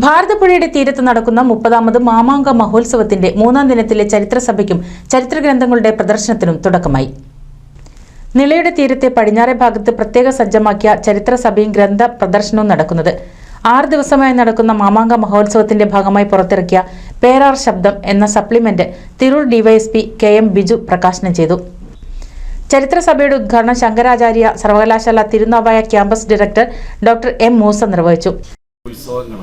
ഭാരതപ്പുഴയുടെ തീരത്ത് നടക്കുന്ന മുപ്പതാമത് മാമാങ്ക മഹോത്സവത്തിന്റെ മൂന്നാം ദിനത്തിലെ ചരിത്രസഭയ്ക്കും ചരിത്രഗ്രന്ഥങ്ങളുടെ പ്രദർശനത്തിനും തുടക്കമായി. നിളയുടെ തീരത്തെ പടിഞ്ഞാറെ ഭാഗത്ത് പ്രത്യേക സജ്ജമാക്കിയ ചരിത്രസഭയും ഗ്രന്ഥ പ്രദർശനവും നടക്കുന്നത്. ആറ് ദിവസമായി നടക്കുന്ന മാമാങ്ക മഹോത്സവത്തിന്റെ ഭാഗമായി പുറത്തിറക്കിയ പേരാർ ശബ്ദം എന്ന supplement Tirur DYSP K M Biju പ്രകാശനം ചെയ്തു. ചരിത്രസഭയുടെ ഉദ്ഘാടനം ശങ്കരാചാര്യ സർവകലാശാല Thirunavaya campus director doctor M Moosa നിർവഹിച്ചു. ഉത്സവങ്ങൾ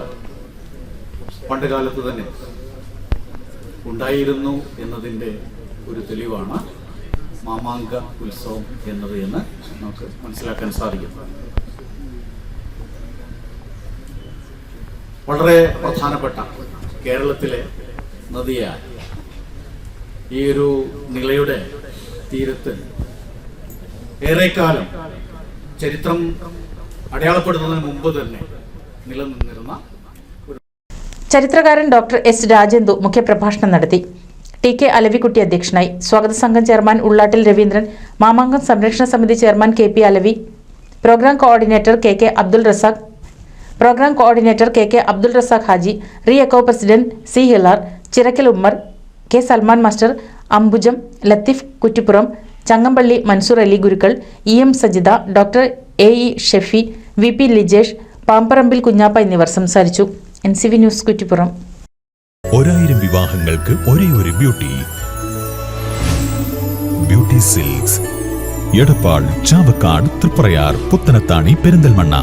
പണ്ട് കാലത്ത് തന്നെ ഉണ്ടായിരുന്നു എന്നതിന്റെ ഒരു തെളിവാണ് മാമാങ്ക ഉത്സവം എന്നത് എന്ന് നമുക്ക് മനസ്സിലാക്കാൻ സാധിക്കും. വളരെ പ്രധാനപ്പെട്ട കേരളത്തിലെ നദിയായ ഈ ഒരു നിളയുടെ തീരത്ത് ഏറെക്കാലം ചരിത്രം അടയാളപ്പെടുന്നതിന് മുമ്പ് തന്നെ നിലനിന്നിരുന്ന ചരിത്രകാരൻ ഡോക്ടർ എസ് രാജേന്ദു മുഖ്യപ്രഭാഷണം നടത്തി. ടി കെ അലവിക്കുട്ടി അധ്യക്ഷനായി. സ്വാഗത സംഘം ചെയർമാൻ ഉള്ളാട്ടിൽ രവീന്ദ്രൻ മാമാങ്കം സംരക്ഷണ സമിതി chairman K P Alavi programme coordinator K K Abdul Razak programme coordinator K K Abdul Razak Haji re echo president C Hilar Chirakkal Ummer K Salman master Ambujam Latheef Kuttippuram Changampally Mansoor Ali Gurukkal E M Sajitha doctor A E Shefi V P Lijesh Pamparambil Kunjappa എന്നിവർ സംസാരിച്ചു. N C V news Kuttippuram. ഒരായിരം വിവാഹങ്ങൾക്ക് ഒരേ ഒരു beauty. Beauty silks. Edappal Chavakkad Triprayar Puthanathani Perinthalmanna.